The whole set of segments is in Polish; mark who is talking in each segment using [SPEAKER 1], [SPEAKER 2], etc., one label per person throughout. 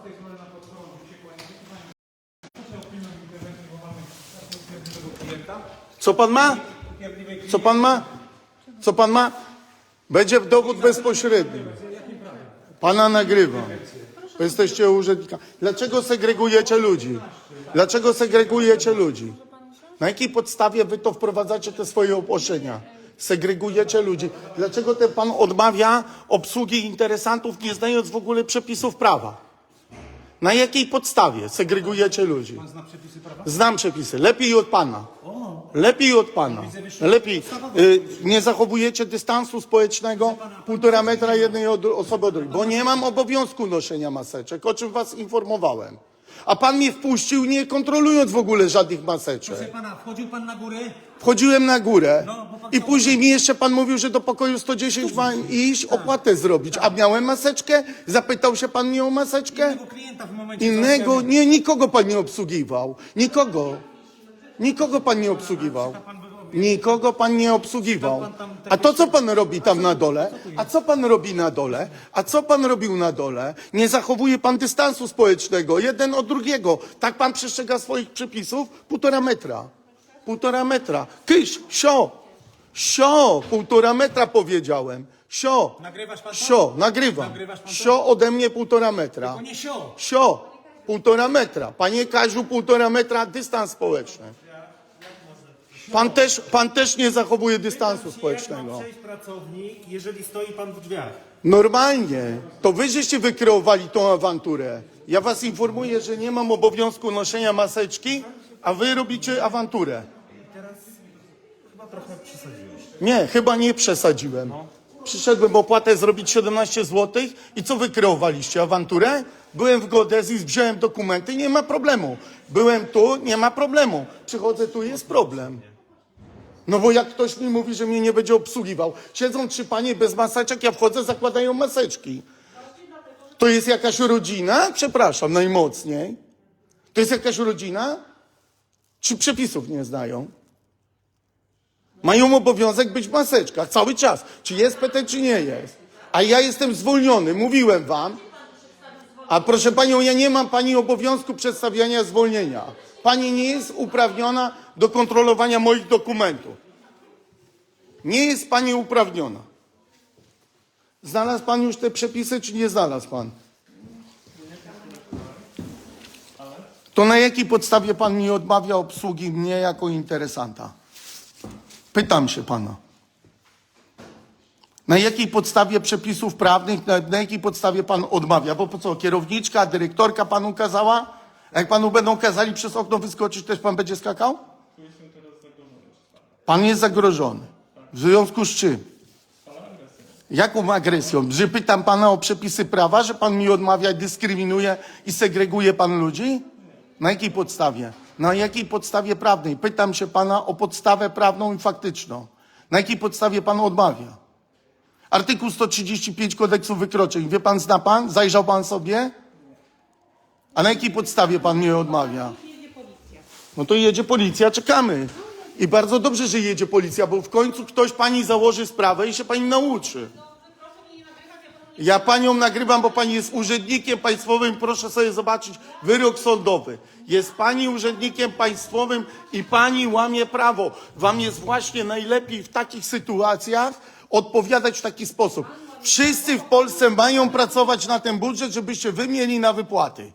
[SPEAKER 1] z tej strony na.
[SPEAKER 2] Co pan ma? Co pan ma? Co pan ma? Będzie dowód bezpośredni. Pana nagrywa. Bo Jesteście urzędnikami. Dlaczego segregujecie ludzi? Dlaczego segregujecie ludzi? Na jakiej podstawie wy to wprowadzacie te swoje obostrzenia? Segregujecie ludzi. Dlaczego ten pan odmawia obsługi interesantów, nie znając w ogóle przepisów prawa? Na jakiej podstawie segregujecie ludzi?
[SPEAKER 1] Pan zna przepisy prawa?
[SPEAKER 2] Znam przepisy. Lepiej od pana. Lepiej od pana. Lepiej. Y, nie zachowujecie dystansu społecznego półtora metra jednej od, osoby od drugiej. Bo nie mam obowiązku noszenia maseczek, o czym was informowałem. A pan mnie wpuścił, nie kontrolując w ogóle żadnych maseczek.
[SPEAKER 1] Proszę pana, wchodził pan na górę?
[SPEAKER 2] Wchodziłem na górę
[SPEAKER 1] No, bo pan
[SPEAKER 2] i później mi jeszcze pan mówił, że do pokoju 110 mam iść, opłatę zrobić. A miałem maseczkę? Zapytał się pan mnie o maseczkę?
[SPEAKER 1] Innego klienta w momencie
[SPEAKER 2] Innego, nie, nikogo pan nie obsługiwał. Nikogo. Nikogo pan nie obsługiwał. Nikogo pan nie obsługiwał. A to co pan robi tam na dole? A co pan robi na dole? A co pan robił na dole? Nie zachowuje pan dystansu społecznego, jeden od drugiego. Tak pan przestrzega swoich przepisów? Półtora metra. Półtora metra. Kysz, sio. Sio, półtora metra powiedziałem. Sio.
[SPEAKER 1] Nagrywasz pan to?
[SPEAKER 2] Sio, nagrywam.
[SPEAKER 1] Nagrywasz pan to?
[SPEAKER 2] Sio ode mnie półtora metra.
[SPEAKER 1] Nie sio.
[SPEAKER 2] Sio, półtora metra. Panie Kaziu, półtora metra dystans społeczny. Pan też, pan też nie zachowuje dystansu
[SPEAKER 1] Jak ma
[SPEAKER 2] społecznego.
[SPEAKER 1] przejść pracownik, jeżeli stoi pan w drzwiach?
[SPEAKER 2] Normalnie. To wy żeście wykreowali tą awanturę. Ja was informuję, że nie mam obowiązku noszenia maseczki, a wy robicie awanturę.
[SPEAKER 1] Chyba trochę przesadziłeś.
[SPEAKER 2] Nie, chyba nie przesadziłem. Przyszedłem opłatę zrobić 17 zł i co wy kreowaliście? Awanturę? Byłem w Godezji, wziąłem dokumenty, nie ma problemu. Byłem tu, nie ma problemu. Przychodzę tu, jest problem. No bo jak ktoś mi mówi, że mnie nie będzie obsługiwał, siedzą trzy panie bez maseczek, ja wchodzę, zakładają maseczki. To jest jakaś rodzina? Przepraszam, najmocniej. To jest jakaś rodzina? Czy przepisów nie znają? Mają obowiązek być w maseczkach cały czas. Czy jest PT, czy nie jest. A ja jestem zwolniony, mówiłem wam. A proszę panią, ja nie mam pani obowiązku przedstawiania zwolnienia. Pani nie jest uprawniona do kontrolowania moich dokumentów. Nie jest pani uprawniona. Znalazł pan już te przepisy, czy nie znalazł pan? To na jakiej podstawie pan mi odmawia obsługi mnie jako interesanta? Pytam się pana. Na jakiej podstawie przepisów prawnych, na, na jakiej podstawie pan odmawia? Bo po co, kierowniczka, dyrektorka panu kazała? A jak panu będą kazali przez okno wyskoczyć, też pan będzie skakał? Pan jest zagrożony. W związku z czym? Jaką agresją? Że pytam pana o przepisy prawa, że pan mi odmawia, dyskryminuje i segreguje pan ludzi? Na jakiej podstawie? Na jakiej podstawie prawnej? Pytam się pana o podstawę prawną i faktyczną. Na jakiej podstawie pan odmawia? Artykuł 135 kodeksu wykroczeń. Wie pan, zna pan? Zajrzał pan sobie? A na jakiej podstawie pan mnie odmawia? No to jedzie policja, czekamy. I bardzo dobrze, że jedzie policja, bo w końcu ktoś pani założy sprawę i się pani nauczy. Ja panią nagrywam, bo pani jest urzędnikiem państwowym. Proszę sobie zobaczyć wyrok sądowy. Jest pani urzędnikiem państwowym i pani łamie prawo. Wam jest właśnie najlepiej w takich sytuacjach odpowiadać w taki sposób. Wszyscy w Polsce mają pracować na ten budżet, żebyście wy mieli na wypłaty.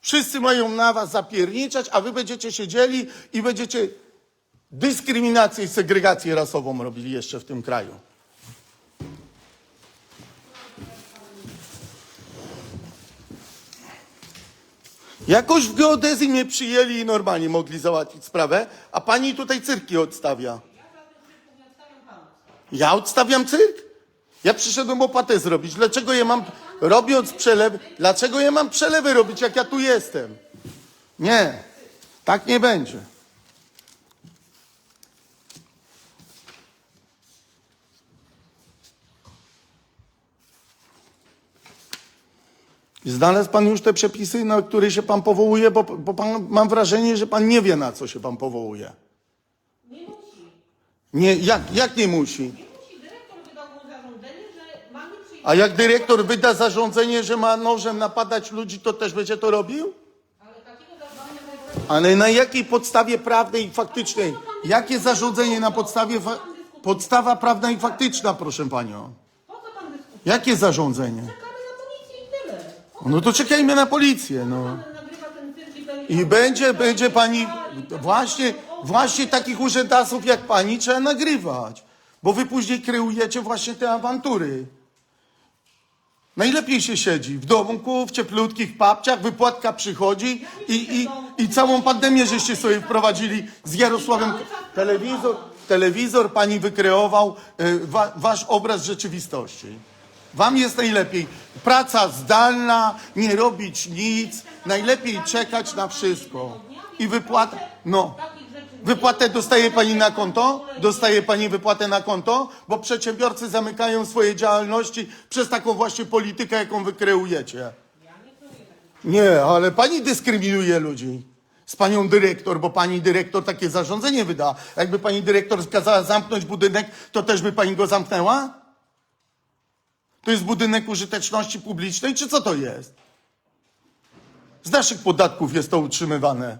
[SPEAKER 2] Wszyscy mają na was zapierniczać, a wy będziecie siedzieli i będziecie dyskryminację i segregację rasową robili jeszcze w tym kraju. Jakoś w geodezji mnie przyjęli i normalnie mogli załatwić sprawę, a pani tutaj cyrki odstawia. Ja odstawiam cyrk? Ja przyszedłem opłatę zrobić. Dlaczego ja mam, robiąc przelewy, dlaczego ja mam przelewy robić, jak ja tu jestem? Nie, tak nie będzie. Znalazł pan już te przepisy, na które się pan powołuje, bo, bo pan, mam wrażenie, że pan nie wie, na co się pan powołuje.
[SPEAKER 3] Nie musi.
[SPEAKER 2] Nie, jak, jak nie musi?
[SPEAKER 3] Nie musi. Dyrektor wydał mu zarządzenie, że mamy.
[SPEAKER 2] A jak dyrektor wyda zarządzenie, że ma nożem napadać ludzi, to też będzie to robił? Ale na jakiej podstawie prawnej i faktycznej? Jakie zarządzenie na podstawie fa- podstawa prawna i faktyczna, proszę panią?
[SPEAKER 3] Po co pan dyskutuje?
[SPEAKER 2] Jakie zarządzenie?
[SPEAKER 3] Czekamy na policję i tyle.
[SPEAKER 2] No to czekajmy na policję, no.
[SPEAKER 3] I będzie,
[SPEAKER 2] będzie pani, właśnie, właśnie takich urzędasów jak pani trzeba nagrywać, bo wy później kreujecie właśnie te awantury. Najlepiej się siedzi w domku, w cieplutkich papciach, wypłatka przychodzi i, i, i całą pandemię żeście sobie wprowadzili z Jarosławem. Telewizor, telewizor pani wykreował y, wa, wasz obraz rzeczywistości. Wam jest najlepiej. Praca zdalna, nie robić nic, najlepiej czekać na wszystko. I wypłata, no. Wypłatę dostaje pani na konto? Dostaje pani wypłatę na konto? Bo przedsiębiorcy zamykają swoje działalności przez taką właśnie politykę, jaką wy kreujecie. Nie, ale pani dyskryminuje ludzi. Z panią dyrektor, bo pani dyrektor takie zarządzenie wyda. Jakby pani dyrektor kazała zamknąć budynek, to też by pani go zamknęła? To jest budynek użyteczności publicznej, czy co to jest? Z naszych podatków jest to utrzymywane.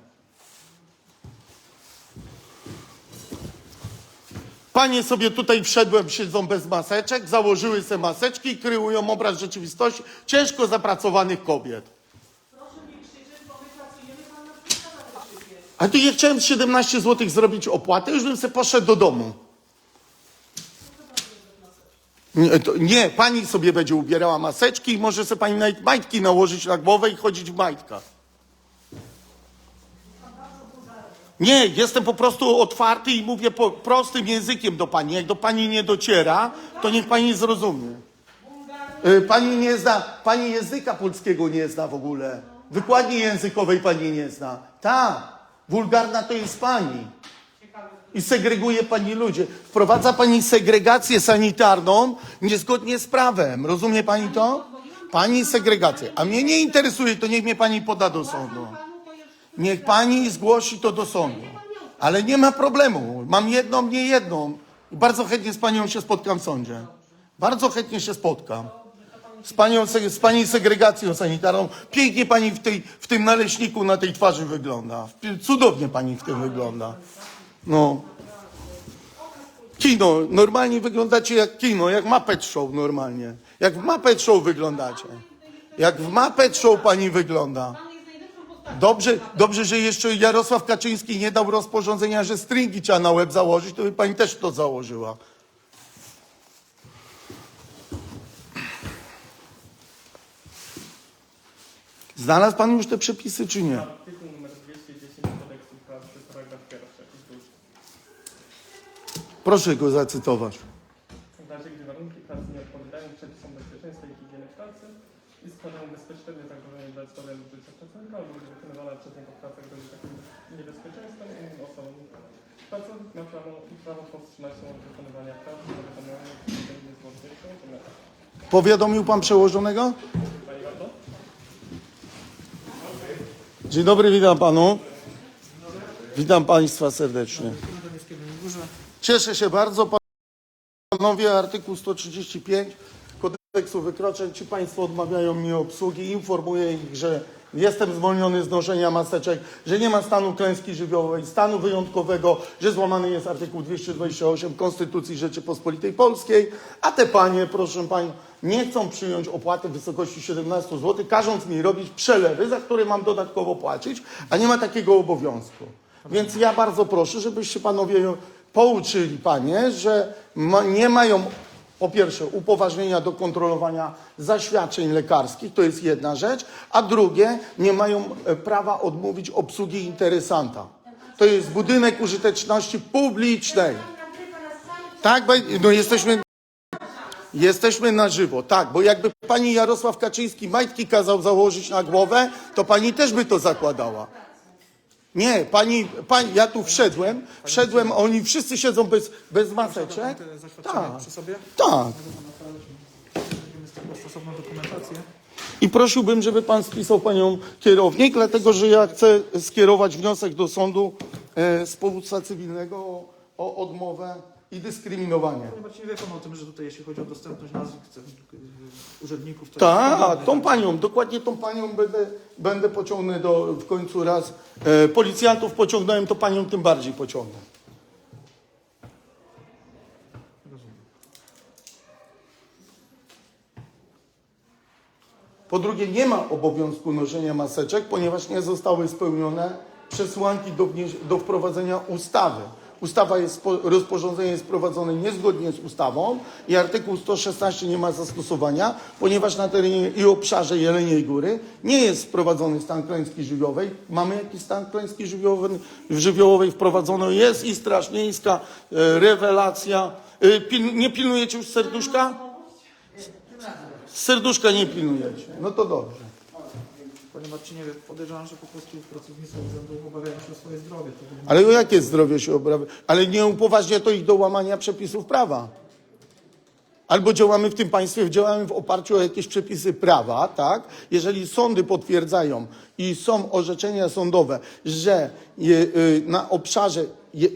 [SPEAKER 2] Panie sobie tutaj wszedłem, siedzą bez maseczek, założyły sobie maseczki i kreują obraz rzeczywistości ciężko zapracowanych kobiet. A tu ja chciałem 17 zł zrobić opłatę, już bym sobie poszedł do domu. Nie, to, nie, pani sobie będzie ubierała maseczki i może sobie pani nawet majtki nałożyć na głowę i chodzić w majtkach. Nie, jestem po prostu otwarty i mówię po prostym językiem do pani. Jak do pani nie dociera, to niech pani zrozumie. Y, Pani nie zna, pani języka polskiego nie zna w ogóle. Wykładni językowej pani nie zna. Tak, wulgarna to jest pani. I segreguje pani ludzi. Wprowadza pani segregację sanitarną niezgodnie z prawem. Rozumie pani to? Pani segregację. A mnie nie interesuje, to niech mnie pani poda do sądu. Niech pani zgłosi to do sądu. Ale nie ma problemu. Mam jedną, nie jedną. Bardzo chętnie z panią się spotkam w sądzie. Bardzo chętnie się spotkam. Z, panią, z pani segregacją sanitarną. Pięknie pani w, tej, w tym naleśniku na tej twarzy wygląda. Cudownie pani w tym wygląda. No. Kino. Normalnie wyglądacie jak kino, jak Muppet Show normalnie. Jak w Muppet Show wyglądacie. Jak w Muppet Show pani wygląda. Dobrze, dobrze, że jeszcze Jarosław Kaczyński nie dał rozporządzenia, że stringi trzeba na łeb założyć, to by pani też to założyła. Znalazł pan już te przepisy, czy nie?
[SPEAKER 1] Artykuł numer 210 kodeksu pracy, paragraf pierwszy. i drugi.
[SPEAKER 2] Proszę go zacytować.
[SPEAKER 1] W razie gdy warunki pracy nie odpowiadają przepisom bezpieczeństwa i higieny pracy i składają bezpośrednie zagrożenie dla zdrowia lub życia pracownika, albo gdy wykonywana przez niego praca grozi takim niebezpieczeństwem innym osobom. Pracownik ma prawo prawo powstrzymać się od wykonywania pracy do wykonania zgodnie z możliwością,
[SPEAKER 2] Powiadomił pan przełożonego?
[SPEAKER 1] Pani Warto?
[SPEAKER 2] Dzień dobry, witam panu. Witam państwa serdecznie. Cieszę się bardzo. Panowie, artykuł 135 kodeksu wykroczeń. Ci państwo odmawiają mi obsługi. Informuję ich, że jestem zwolniony z noszenia maseczek, że nie ma stanu klęski żywiołowej, stanu wyjątkowego, że złamany jest artykuł 228 Konstytucji Rzeczypospolitej Polskiej, a te panie, proszę pań, nie chcą przyjąć opłaty w wysokości 17 zł, każąc mi robić przelewy, za które mam dodatkowo płacić, a nie ma takiego obowiązku. Więc ja bardzo proszę, żebyście panowie pouczyli panie, że ma, nie mają po pierwsze upoważnienia do kontrolowania zaświadczeń lekarskich, to jest jedna rzecz, a drugie nie mają e, prawa odmówić obsługi interesanta. To jest budynek użyteczności publicznej. Tak, no jesteśmy Jesteśmy na żywo, tak, bo jakby pani Jarosław Kaczyński majtki kazał założyć na głowę, to pani też by to zakładała. Nie, pani, pani ja tu wszedłem, wszedłem, oni wszyscy siedzą bez, bez maseczek. Tak,
[SPEAKER 4] przy sobie?
[SPEAKER 2] tak.
[SPEAKER 4] Stosowną dokumentację.
[SPEAKER 2] I prosiłbym, żeby pan spisał panią kierownik, dlatego że ja chcę skierować wniosek do sądu e, z powództwa cywilnego o, o odmowę i dyskryminowanie.
[SPEAKER 4] Panie Marcinie, wie pan o tym, że tutaj jeśli chodzi o dostępność nazwisk y, urzędników, to
[SPEAKER 2] Tak, tą panią, dokładnie tą panią będę, będę pociągnął do, w końcu raz. E, policjantów pociągnąłem, to panią tym bardziej pociągnę. Po drugie, nie ma obowiązku noszenia maseczek, ponieważ nie zostały spełnione przesłanki do, do wprowadzenia ustawy. Ustawa jest, rozporządzenie jest prowadzone niezgodnie z ustawą i artykuł 116 nie ma zastosowania, ponieważ na terenie i obszarze Jeleniej Góry nie jest wprowadzony stan klęski żywiołowej. Mamy jakiś stan klęski żywiołowej, żywiołowej wprowadzony jest i Straż Miejska, e, rewelacja. E, pil, nie pilnujecie już serduszka? Serduszka nie pilnujecie. No to dobrze.
[SPEAKER 4] Panie Marcinie, podejrzewam, że po prostu pracownicy urzędu obawiają się o swoje zdrowie. To nie-
[SPEAKER 2] Ale o jakie zdrowie się obrawia? Ale nie upoważnia to ich do łamania przepisów prawa. Albo działamy w tym państwie, działamy w oparciu o jakieś przepisy prawa, tak? Jeżeli sądy potwierdzają i są orzeczenia sądowe, że je, y, na obszarze je,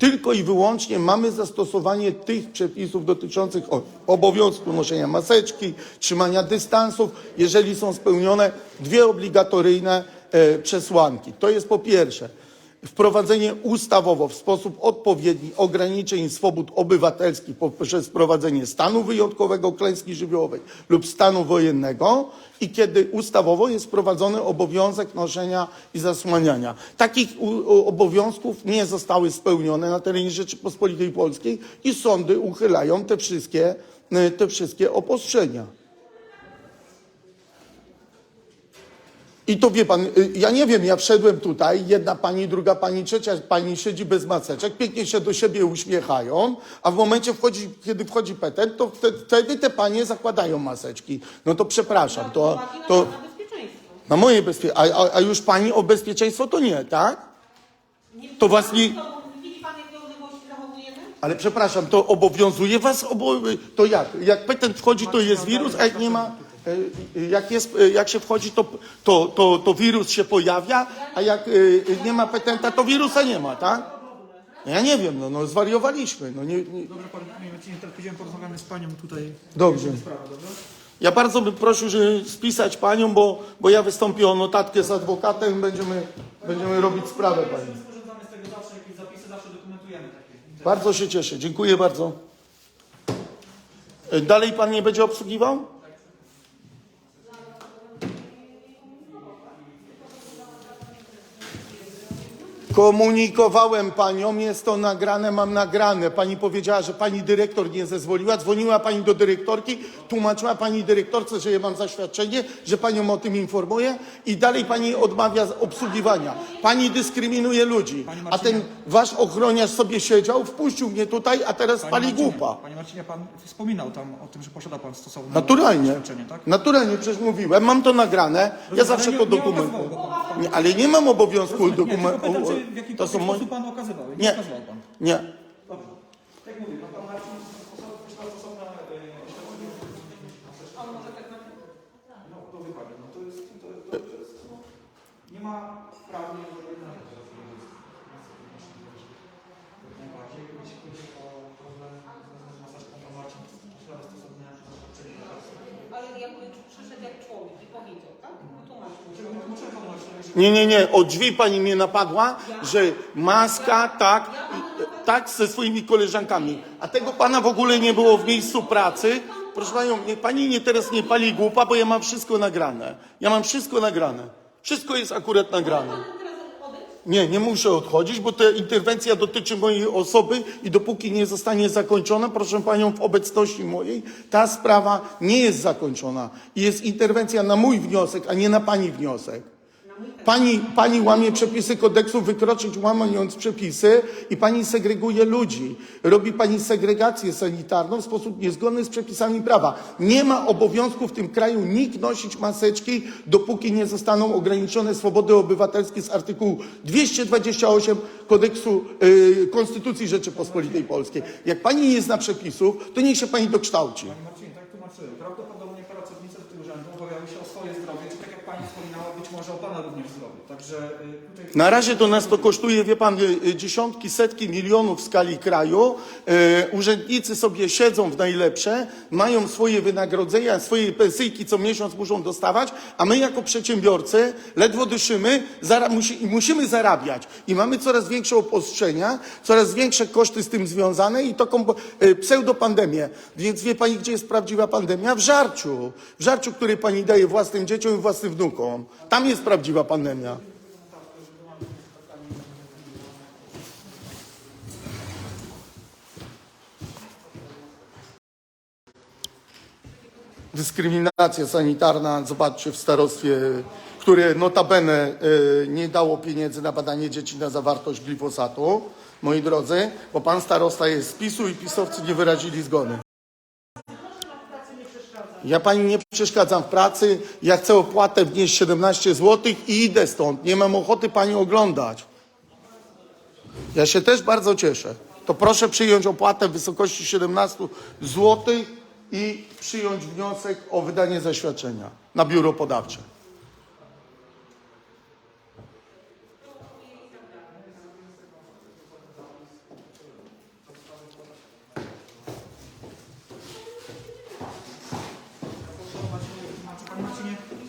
[SPEAKER 2] tylko i wyłącznie mamy zastosowanie tych przepisów dotyczących obowiązku noszenia maseczki, trzymania dystansów, jeżeli są spełnione dwie obligatoryjne e, przesłanki. To jest po pierwsze wprowadzenie ustawowo w sposób odpowiedni ograniczeń swobód obywatelskich poprzez wprowadzenie stanu wyjątkowego klęski żywiołowej lub stanu wojennego i kiedy ustawowo jest wprowadzony obowiązek noszenia i zasłaniania. Takich obowiązków nie zostały spełnione na terenie Rzeczypospolitej Polskiej i sądy uchylają te wszystkie, y, te wszystkie obostrzenia. I to wie pan, y, ja nie wiem, ja wszedłem tutaj, jedna pani, druga pani, trzecia pani siedzi bez maseczek, pięknie się do siebie uśmiechają, a w momencie, wchodzi, kiedy wchodzi petent, to wtedy, te panie zakładają maseczki. No to przepraszam, to, to
[SPEAKER 3] na
[SPEAKER 2] moje bezpieczeństwo, a, a, a już pani o bezpieczeństwo to nie, tak?
[SPEAKER 3] Nie,
[SPEAKER 2] To was nie-? Ale przepraszam, to obowiązuje was, obo... to jak? Jak petent wchodzi, to jest wirus, a jak nie ma, jak, jest, e, jak się wchodzi, to, to, to, to wirus się pojawia, a jak e, nie ma petenta, to wirusa nie ma, tak? Ja nie wiem, no, no zwariowaliśmy. No, nie, nie.
[SPEAKER 4] Dobrze, panie Marcinie, teraz pójdziemy, porozmawiamy z panią tutaj.
[SPEAKER 2] Dobrze.
[SPEAKER 4] Sprawa, dobrze?
[SPEAKER 2] Ja bardzo bym prosił, żeby spisać panią, bo, bo ja wystąpię o notatkę z adwokatem, będziemy, będziemy robić sprawę pani.
[SPEAKER 4] Z tego zawsze, jakieś zapisy, zawsze dokumentujemy takie.
[SPEAKER 2] Bardzo się cieszę, dziękuję bardzo. E, Dalej pan nie będzie obsługiwał? Komunikowałem panią, jest to nagrane, mam nagrane. Pani powiedziała, że pani dyrektor nie zezwoliła. Dzwoniła pani do dyrektorki, tłumaczyła pani dyrektorce, że ja mam zaświadczenie, że panią o tym informuję i dalej pani odmawia obsługiwania. Pani dyskryminuje ludzi. A ten wasz ochroniarz sobie siedział, wpuścił mnie tutaj, a teraz
[SPEAKER 4] Panie
[SPEAKER 2] pali
[SPEAKER 4] Marcinie,
[SPEAKER 2] głupa.
[SPEAKER 4] Panie Marcinie, pan wspominał tam o tym, że posiada pan stosowne
[SPEAKER 2] Naturalnie.
[SPEAKER 4] świadczenie, tak?
[SPEAKER 2] Naturalnie, przecież mówiłem, mam to nagrane, ja zawsze
[SPEAKER 4] nie-
[SPEAKER 2] to
[SPEAKER 4] nie
[SPEAKER 2] dokumentuję.
[SPEAKER 4] okazywał go pan.
[SPEAKER 2] Nie, Ale nie mam obowiązku
[SPEAKER 4] Nie, tylko pytam,
[SPEAKER 2] dokumentować.
[SPEAKER 4] czy w jaki
[SPEAKER 2] To są
[SPEAKER 4] sposób
[SPEAKER 2] moje...
[SPEAKER 4] pan okazywał. Nie,
[SPEAKER 2] Nie.
[SPEAKER 4] okazywał pan.
[SPEAKER 2] Nie.
[SPEAKER 4] Nie ma Najbardziej, jeśli chodzi o problem z stosowne świadczenie lekarstwa.
[SPEAKER 3] Ale jakby przyszedł jak człowiek i powiedział, tak?
[SPEAKER 4] Nie
[SPEAKER 2] Nie, nie, nie. O drzwi pani mnie napadła, że maska, tak, tak ze swoimi koleżankami. A tego pana w ogóle nie było w miejscu pracy. Proszę panią, niech pani nie teraz nie pali głupa, bo ja mam wszystko nagrane. Ja mam wszystko nagrane. Wszystko jest akurat nagrane. Nie, nie muszę odchodzić, bo ta interwencja dotyczy mojej osoby i dopóki nie zostanie zakończona, proszę panią, w obecności mojej, ta sprawa nie jest zakończona. Jest interwencja na mój wniosek, a nie na pani wniosek. Pani, pani łamie przepisy kodeksu wykroczyć, łamiąc przepisy i pani segreguje ludzi. Robi pani segregację sanitarną w sposób niezgodny z przepisami prawa. Nie ma obowiązku w tym kraju nikt nosić maseczki, dopóki nie zostaną ograniczone swobody obywatelskie z artykułu 228 kodeksu y, Konstytucji Rzeczypospolitej Polskiej. Jak pani nie zna przepisów, to niech się pani dokształci.
[SPEAKER 4] Panie Marcinie, tak tłumaczyłem. Prawdopodobnie pracownicy tych urzędu obawiały się o swoje zdrowie, czy tak jak pani wspominała, być może o Pana również zdrowiu. Także y, tutaj...
[SPEAKER 2] Na razie to nas to kosztuje, wie pan, y, y, dziesiątki, setki milionów w skali kraju. Urzędnicy sobie siedzą w najlepsze, mają swoje wynagrodzenia, swoje pensyjki co miesiąc muszą dostawać, a my jako przedsiębiorcy ledwo dyszymy zara, musi, musimy zarabiać. I mamy coraz większe obostrzenia, coraz większe koszty z tym związane i taką pseudopandemię. Więc wie pani, gdzie jest prawdziwa pandemia? W żarciu. W żarciu, który pani daje własnym dzieciom i własnym wnukom. Tam jest prawdziwa pandemia. Dyskryminacja sanitarna, zobaczcie w starostwie, które notabene y, nie dało pieniędzy na badanie dzieci na zawartość glifosatu, moi drodzy, bo pan starosta jest z PiSu i pisowcy nie wyrazili zgody. Ja pani nie przeszkadzam w pracy, ja chcę opłatę wnieść 17 zł i idę stąd. Nie mam ochoty pani oglądać. Ja się też bardzo cieszę. To proszę przyjąć opłatę w wysokości 17 zł i przyjąć wniosek o wydanie zaświadczenia na biuro podawcze.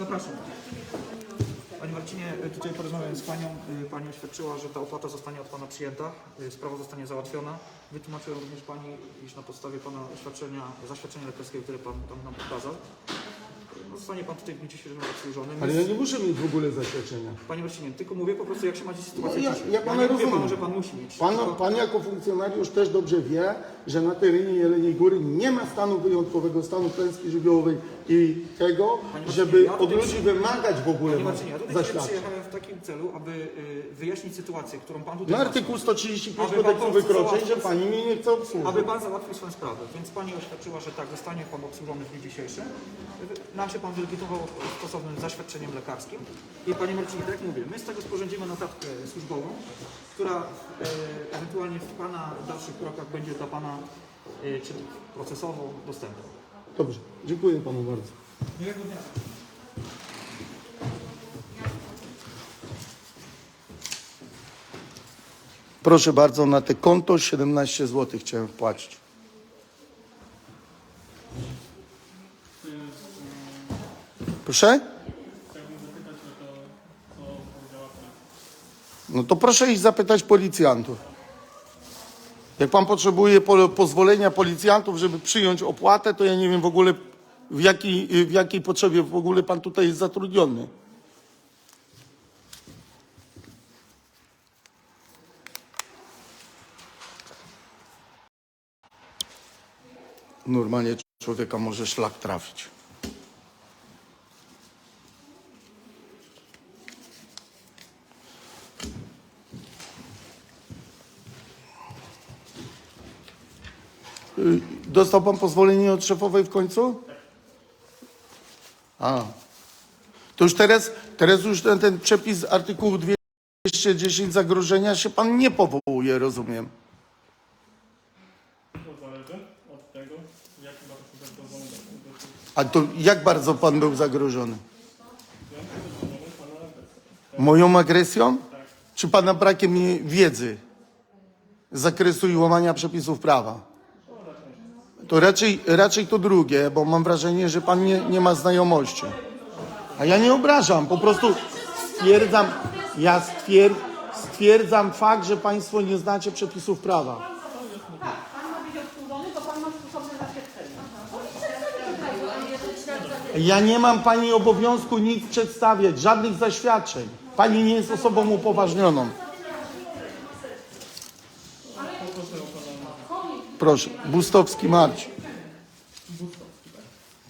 [SPEAKER 4] Zapraszam. Panie Marcinie, y, tutaj porozmawiałem z Panią. Y, Pani oświadczyła, że ta opłata zostanie od Pana przyjęta, y, sprawa zostanie załatwiona. Wytłumaczyłem również Pani, iż na podstawie Pana oświadczenia, zaświadczenia lekarskiego, które Pan tam nam pokazał, zostanie Pan tutaj w dniu dzisiejszym
[SPEAKER 2] Ale ja nie muszę mieć w ogóle zaświadczenia.
[SPEAKER 4] Panie Marcinie, tylko mówię po prostu, jak się macie sytuację
[SPEAKER 2] No ja-
[SPEAKER 4] dzisiaj.
[SPEAKER 2] ja pana
[SPEAKER 4] nie mówię
[SPEAKER 2] rozumiem.
[SPEAKER 4] Panu, że Pan musi mieć.
[SPEAKER 2] Pan,
[SPEAKER 4] tylko-
[SPEAKER 2] pan jako funkcjonariusz też dobrze wie, że na terenie Jeleniej Góry nie ma stanu wyjątkowego, stanu klęski żywiołowej i tego,
[SPEAKER 4] Marcinie,
[SPEAKER 2] żeby
[SPEAKER 4] ja
[SPEAKER 2] od
[SPEAKER 4] tutaj-
[SPEAKER 2] ludzi wymagać w ogóle
[SPEAKER 4] Panie Marcinie, ja tutaj dzisiaj
[SPEAKER 2] zaświadczeń.
[SPEAKER 4] przyjechałem w takim celu, aby y, wyjaśnić sytuację, którą Pan tutaj
[SPEAKER 2] Na artykuł 135
[SPEAKER 4] Aby pan
[SPEAKER 2] kodeksu wykroczeń, że pani mnie nie chce obsłużyć.
[SPEAKER 4] Aby Pan załatwił swoją sprawę, więc Pani oświadczyła, że tak, zostanie Pan obsłużony w dniu dzisiejszym. Nam się Pan wylegitymował stosownym zaświadczeniem lekarskim. I Panie Marcinie, tak jak mówię, my z tego sporządzimy notatkę służbową, która e, ewentualnie w Pana dalszych krokach będzie dla Pana, e, czy procesowo dostępna.
[SPEAKER 2] Dobrze, dziękuję panu bardzo.
[SPEAKER 4] Miłego dnia.
[SPEAKER 2] Proszę bardzo, na te konto 17 zł chciałem wpłacić. Proszę? No to proszę iść zapytać policjantów. Jak pan potrzebuje po, pozwolenia policjantów, żeby przyjąć opłatę, to ja nie wiem w ogóle w jakiej, w jakiej potrzebie w ogóle pan tutaj jest zatrudniony. Normalnie człowieka może szlak trafić. Y, Dostał pan pozwolenie od szefowej w końcu? A. To już teraz, teraz już ten, ten przepis artykułu 210 zagrożenia się pan nie powołuje, rozumiem.
[SPEAKER 1] To zależy od tego, jak bardzo się zagrożony do
[SPEAKER 2] A to jak bardzo pan był zagrożony? Moją agresją? Czy pana brakiem wiedzy z zakresu i łamania przepisów prawa? To raczej, raczej to drugie, bo mam wrażenie, że pan nie, nie ma znajomości. A ja nie obrażam, po prostu stwierdzam, ja stwier, stwierdzam fakt, że państwo nie znacie przepisów prawa.
[SPEAKER 3] Tak, pan ma być obsłużony, bo pan ma stosowne zaświadczenie.
[SPEAKER 2] Ja nie mam pani obowiązku nic przedstawiać, żadnych zaświadczeń. Pani nie jest osobą upoważnioną. Proszę, Bustowski Marcin.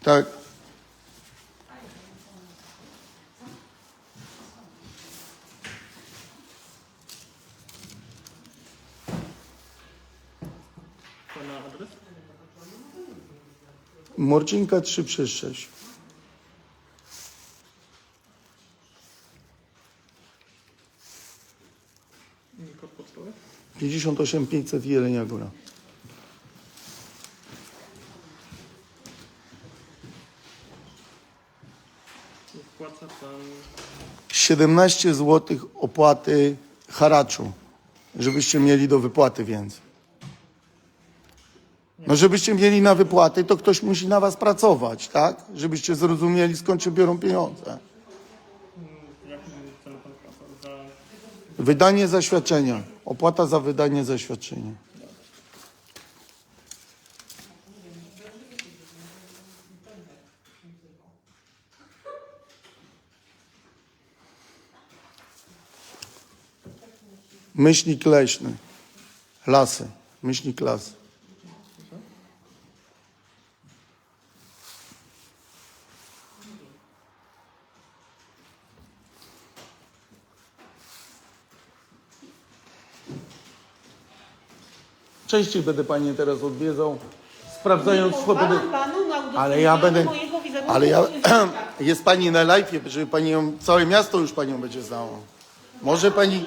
[SPEAKER 2] Tak. Morcinka 3 przez 6. 58 500 Jelenia Góra.
[SPEAKER 1] Wpłaca pan
[SPEAKER 2] 17 zł opłaty haraczu, żebyście mieli do wypłaty więcej. No żebyście mieli na wypłaty, to ktoś musi na was pracować, tak? Żebyście zrozumieli, skąd się biorą pieniądze.
[SPEAKER 1] Mm? Za
[SPEAKER 2] Wydanie zaświadczenia. Opłata za wydanie zaświadczenia. Myślnik leśny. Lasy. Myślnik las. Częściej będę Panie teraz odwiedzał, sprawdzając swobodę.
[SPEAKER 3] Pozwalam panu na udostępnienie
[SPEAKER 2] Ale ja będę.
[SPEAKER 3] mojego wizerunku
[SPEAKER 2] Ale ja.
[SPEAKER 3] w.
[SPEAKER 2] Jest pani na live, żeby pani ją. Całe miasto już panią będzie znało. Może pani.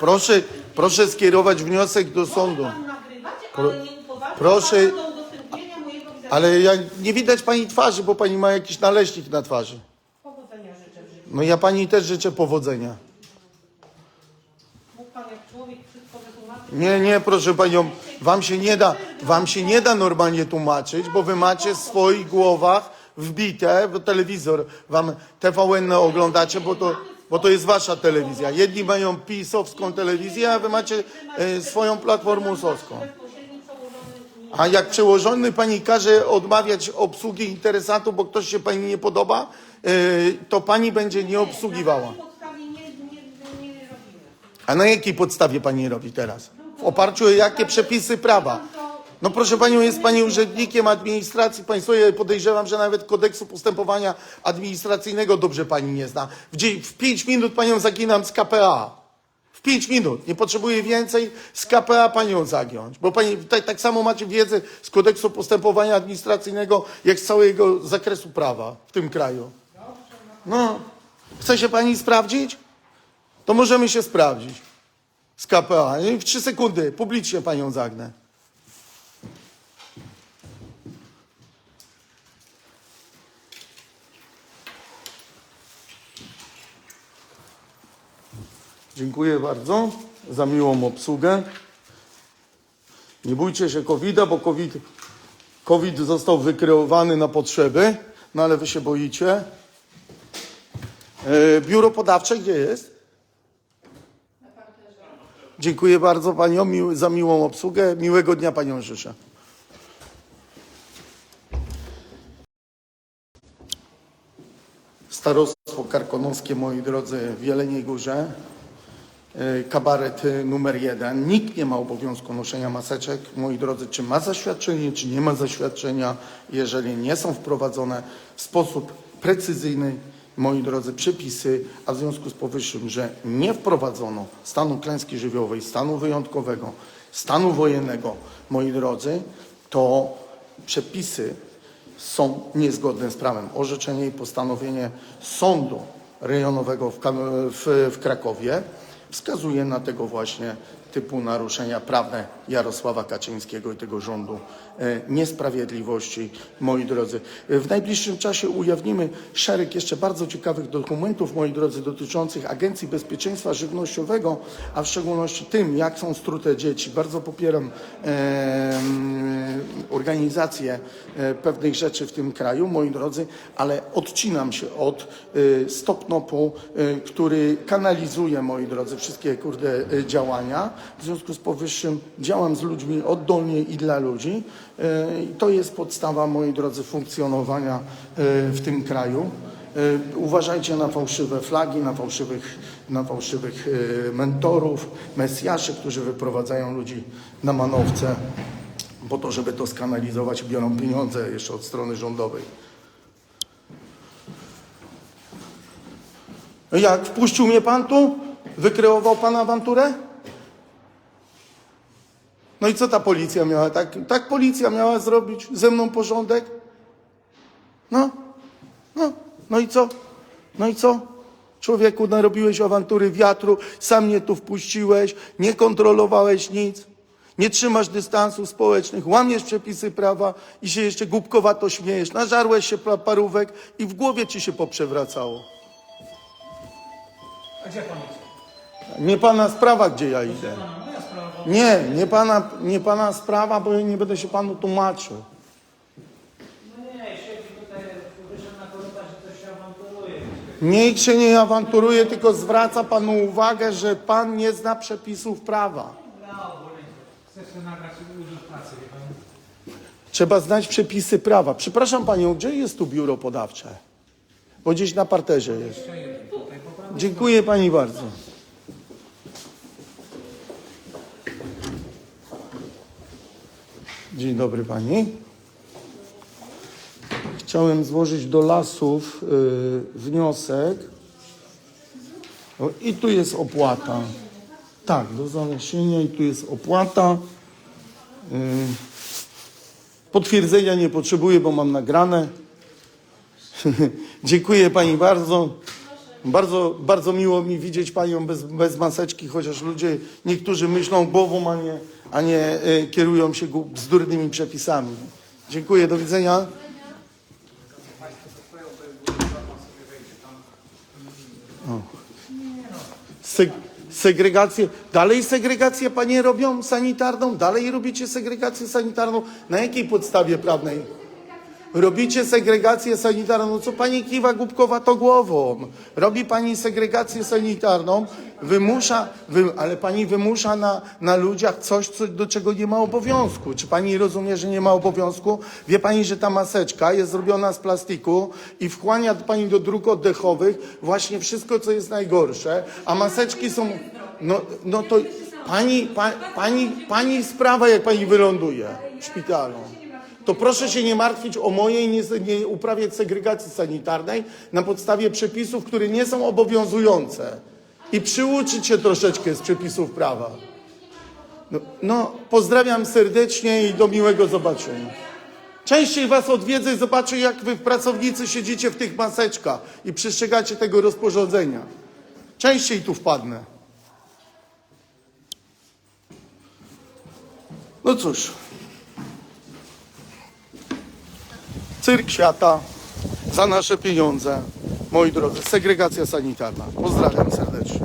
[SPEAKER 2] Proszę, proszę skierować wniosek do sądu.
[SPEAKER 3] Pan nagrywać, ale nie upoważniam
[SPEAKER 2] proszę-
[SPEAKER 3] pana do udostępnienia mojego wizerunku.
[SPEAKER 2] Ale ja nie widać pani twarzy, bo pani ma jakiś naleśnik na twarzy.
[SPEAKER 3] Powodzenia życzę w życiu.
[SPEAKER 2] No ja pani też życzę powodzenia.
[SPEAKER 3] Mógł pan jak człowiek wszystko wytłumaczyć.
[SPEAKER 2] Nie, nie, proszę panią, wam się nie da, wam się nie da normalnie tłumaczyć, bo wy macie w swoich głowach wbite, bo telewizor wam TVN oglądacie, bo to, bo to jest wasza telewizja. Jedni mają pisowską telewizję, a wy macie e, swoją platformę
[SPEAKER 3] przełożony
[SPEAKER 2] A jak przełożony pani każe odmawiać obsługi interesantów, bo ktoś się pani nie podoba, e, to pani będzie nie obsługiwała. A na jakiej podstawie pani robi teraz? W oparciu o jakie przepisy prawa? No proszę panią, jest pani urzędnikiem administracji państwowej. Podejrzewam, że nawet kodeksu postępowania administracyjnego dobrze pani nie zna. W, w pięć minut panią zaginam z KPA. W pięć minut. Nie potrzebuję więcej z KPA panią zagiąć. Bo pani tak, tak samo macie wiedzę z kodeksu postępowania administracyjnego, jak z całego zakresu prawa w tym kraju. No. Chce się pani sprawdzić? To możemy się sprawdzić z KPA. I w trzy sekundy publicznie panią zagnę. Dziękuję bardzo za miłą obsługę. Nie bójcie się covid bo COVID, COVID został wykreowany na potrzeby, no ale wy się boicie. E, Biuro podawcze gdzie jest? Dziękuję bardzo paniom za miłą obsługę. Miłego dnia paniom życzę. Starostwo Karkonoskie, moi drodzy, w Jeleniej Górze. E, Kabaret e, numer jeden. Nikt nie ma obowiązku noszenia maseczek. Moi drodzy, czy ma zaświadczenie, czy nie ma zaświadczenia, jeżeli nie są wprowadzone w sposób precyzyjny, moi drodzy, przepisy, a w związku z powyższym, że nie wprowadzono stanu klęski żywiołowej, stanu wyjątkowego, stanu wojennego, moi drodzy, to przepisy są niezgodne z prawem. Orzeczenie i postanowienie sądu rejonowego w, w, w Krakowie wskazuje na tego właśnie typu naruszenia prawne Jarosława Kaczyńskiego i tego rządu e, niesprawiedliwości. Moi drodzy, E, w najbliższym czasie ujawnimy szereg jeszcze bardzo ciekawych dokumentów, moi drodzy, dotyczących Agencji Bezpieczeństwa Żywnościowego, a w szczególności tym, jak są strute dzieci. Bardzo popieram e, organizację pewnych rzeczy w tym kraju, moi drodzy, ale odcinam się od e, stopnopu, który kanalizuje, moi drodzy, wszystkie kurde działania. W związku z powyższym działam z ludźmi oddolnie i dla ludzi. E, I to jest podstawa, moi drodzy, funkcjonowania e, w tym kraju. E, Uważajcie na fałszywe flagi, na fałszywych, na fałszywych mentorów, mesjaszy, którzy wyprowadzają ludzi na manowce po to, żeby to skanalizować, biorą pieniądze jeszcze od strony rządowej. Jak wpuścił mnie pan tu? Wykreował pan awanturę? No i co ta policja miała? Tak, tak policja miała zrobić ze mną porządek? No, no, no i co? No i co? Człowieku, narobiłeś awantury wiatru, sam mnie tu wpuściłeś, nie kontrolowałeś nic, nie trzymasz dystansów społecznych, łamiesz przepisy prawa i się jeszcze głupkowato śmiejesz. Nażarłeś się pa- parówek i w głowie ci się poprzewracało.
[SPEAKER 4] A gdzie pan chce?
[SPEAKER 2] Nie pana sprawa, gdzie ja idę. Nie, nie pana, nie pana sprawa, bo nie będę się panu tłumaczył.
[SPEAKER 5] No nie, siedzi tutaj, wyszedł na korytarz i coś się awanturuje.
[SPEAKER 2] Nikt się nie awanturuje, tylko zwraca panu uwagę, że pan nie zna przepisów prawa.
[SPEAKER 5] Nagrać pracy, wie pan.
[SPEAKER 2] Trzeba znać przepisy prawa. Przepraszam panią, gdzie jest tu biuro podawcze? Bo gdzieś na parterze jest. Dziękuję pani bardzo. Dzień dobry pani. Chciałem złożyć do lasów y, wniosek. O, I tu jest opłata. Tak, do zalesienia i tu jest opłata. Y, potwierdzenia nie potrzebuję, bo mam nagrane. Dziękuję pani bardzo. Bardzo, bardzo miło mi widzieć panią bez, bez maseczki, chociaż ludzie niektórzy myślą głową, a nie, a nie e, kierują się bzdurnymi przepisami. Dziękuję, do widzenia. O. Seg segregację, dalej segregację panie robią sanitarną, dalej robicie segregację sanitarną. Na jakiej podstawie prawnej? Robicie segregację sanitarną. No co pani kiwa głupkowa to głową? Robi pani segregację sanitarną, wymusza, wy, ale pani wymusza na, na ludziach coś, co, do czego nie ma obowiązku. Czy pani rozumie, że nie ma obowiązku? Wie pani, że ta maseczka jest zrobiona z plastiku i wchłania pani do dróg oddechowych właśnie wszystko, co jest najgorsze, a maseczki są. No, no to pani, pa, pani, pani sprawa, jak pani wyląduje w szpitalu to proszę się nie martwić o moje i nie, nie uprawiać segregacji sanitarnej na podstawie przepisów, które nie są obowiązujące. I przyuczyć się troszeczkę z przepisów prawa. No, no pozdrawiam serdecznie i do miłego zobaczenia. Częściej was odwiedzę i zobaczę, jak wy pracownicy siedzicie w tych maseczkach i przestrzegacie tego rozporządzenia. Częściej tu wpadnę. No cóż. Cyrk świata za nasze pieniądze. Moi drodzy, segregacja sanitarna. Pozdrawiam serdecznie.